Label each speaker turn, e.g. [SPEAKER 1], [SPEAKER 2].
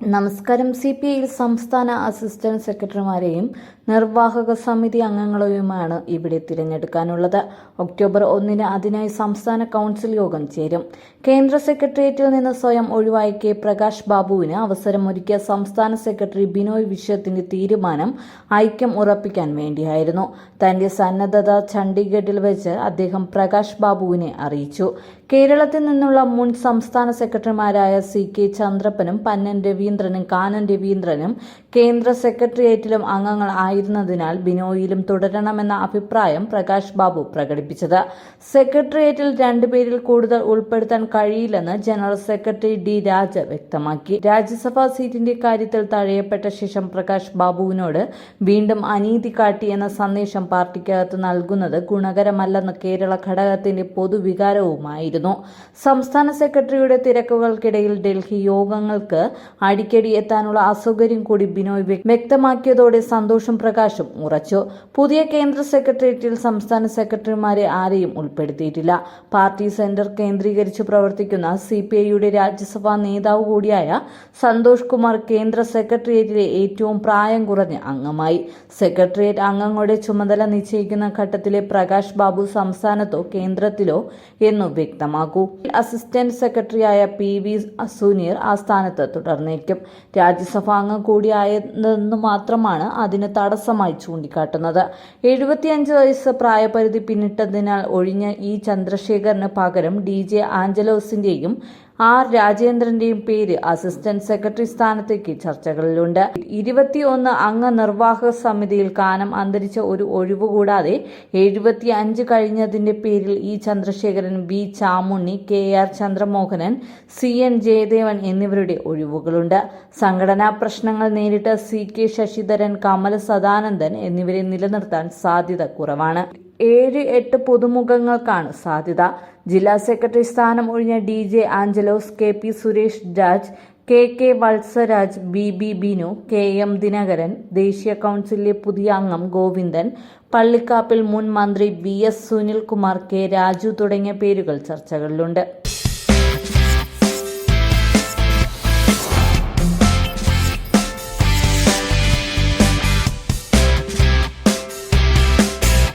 [SPEAKER 1] നമസ്കാരം C P ഐയിൽ സംസ്ഥാന അസിസ്റ്റന്റ് സെക്രട്ടറിമാരെയും നിർവാഹക സമിതി അംഗങ്ങളെയുമാണ് ഇവിടെ തിരഞ്ഞെടുക്കാനുള്ളത്. ഒക്ടോബർ ഒന്നിന് അതിനായി സംസ്ഥാന കൗൺസിൽ യോഗം ചേരും. കേന്ദ്ര സെക്രട്ടേറിയറ്റിൽ നിന്ന് സ്വയം ഒഴിവായി കെ പ്രകാശ് ബാബുവിന് അവസരമൊരുക്കിയ സംസ്ഥാന സെക്രട്ടറി ബിനോയ് വിശ്വത്തിന്റെ തീരുമാനം ഐക്യം ഉറപ്പിക്കാൻ വേണ്ടിയായിരുന്നു. തന്റെ സന്നദ്ധത ചണ്ഡീഗഡിൽ വെച്ച് അദ്ദേഹം പ്രകാശ് ബാബുവിനെ അറിയിച്ചു. കേരളത്തിൽ നിന്നുള്ള മുൻ സംസ്ഥാന സെക്രട്ടറിമാരായ സി കെ ചന്ദ്രപ്പനും പന്നൻ രവീന്ദ്രനും കാനൻ രവീന്ദ്രനും കേന്ദ്ര സെക്രട്ടേറിയറ്റിലും അംഗങ്ങൾ ആയിരുന്നതിനാൽ ബിനോയിലും തുടരണമെന്ന അഭിപ്രായം പ്രകാശ് ബാബു പ്രകടിപ്പിച്ചത്. സെക്രട്ടേറിയറ്റിൽ രണ്ടുപേരിൽ കൂടുതൽ ഉൾപ്പെടുത്താൻ കഴിയില്ലെന്ന് ജനറൽ സെക്രട്ടറി ഡി രാജ വ്യക്തമാക്കി. രാജ്യസഭാ സീറ്റിന്റെ കാര്യത്തിൽ തഴയപ്പെട്ട ശേഷം പ്രകാശ് ബാബുവിനോട് വീണ്ടും അനീതി കാട്ടിയെന്ന സന്ദേശം പാർട്ടിക്കകത്ത് നൽകുന്നത് ഗുണകരമല്ലെന്ന് കേരള ഘടകത്തിന്റെ പൊതുവികാരവുമായിരുന്നു. സംസ്ഥാന സെക്രട്ടറിയുടെ തിരക്കുകൾക്കിടയിൽ ഡൽഹി യോഗങ്ങൾക്ക് അടിക്കടി എത്താനുള്ള അസൗകര്യം കൂടി ബിനോയ് വ്യ- വ്യക്തമാക്കിയതോടെ സന്തോഷം പ്രകാശം ഉറച്ചു. പുതിയ കേന്ദ്ര സെക്രട്ടേറിയറ്റിൽ സംസ്ഥാന സെക്രട്ടറിമാരെ ആരെയും ഉൾപ്പെടുത്തിയിട്ടില്ല. പാർട്ടി സെന്റർ കേന്ദ്രീകരിച്ച് പ്രവർത്തിക്കുന്ന സി പി ഐയുടെ രാജ്യസഭാ നേതാവ് കൂടിയായ സന്തോഷ് കുമാർ കേന്ദ്ര സെക്രട്ടേറിയറ്റിലെ ഏറ്റവും പ്രായം കുറഞ്ഞ അംഗമായി. സെക്രട്ടേറിയറ്റ് അംഗങ്ങളുടെ ചുമതല നിശ്ചയിക്കുന്ന ഘട്ടത്തിലെ പ്രകാശ് ബാബു സംസ്ഥാനത്തോ കേന്ദ്രത്തിലോ എന്നു വ്യക്തമാക്കൂ അസിസ്റ്റന്റ് സെക്രട്ടറിയായ പി വി സുനീർ ആ സ്ഥാനത്ത് തുടർന്നേക്കും. രാജ്യസഭാ അംഗം കൂടിയായതെന്നു മാത്രമാണ് അതിന് തടസ്സമായി ചൂണ്ടിക്കാട്ടുന്നത്. എഴുപത്തിയഞ്ച് വയസ്സ് പ്രായപരിധി പിന്നിട്ടതിനാൽ ഒഴിഞ്ഞ ഇ ചന്ദ്രശേഖറിന് പകരം ഡി ജെ ആഞ്ചലോസിന്റെയും ആർ രാജേന്ദ്രന്റെയും പേര് അസിസ്റ്റന്റ് സെക്രട്ടറി സ്ഥാനത്തേക്ക് ചർച്ചകളിലുണ്ട്. ഇരുപത്തിയൊന്ന് അംഗ നിർവാഹക സമിതിയിൽ കാനം അന്തരിച്ച ഒരു ഒഴിവ് കൂടാതെ എഴുപത്തി അഞ്ച് കഴിഞ്ഞതിന്റെ പേരിൽ E Chandrasekharan B Chamunni K R Chandramohanan C N Jayadevan എന്നിവരുടെ ഒഴിവുകളുണ്ട്. സംഘടനാ പ്രശ്നങ്ങൾ നേരിട്ട സി കെ ശശിധരൻ കമൽ സദാനന്ദൻ എന്നിവരെ നിലനിർത്താൻ സാധ്യത കുറവാണ്. ഏഴ് എട്ട് പുതുമുഖങ്ങൾക്കാണ് സാധ്യത. ജില്ലാ സെക്രട്ടറി സ്ഥാനം ഒഴിഞ്ഞ D J Angelose K P Suresh ജാജ് K K Valsaraj B B Binu K M Dinakaran ദേശീയ കൗൺസിലിലെ പുതിയ അംഗം ഗോവിന്ദൻ പള്ളിക്കാപ്പിൽ മുൻ മന്ത്രി V S Sunilkumar K Raju തുടങ്ങിയ പേരുകൾ ചർച്ചകളിലുണ്ട്.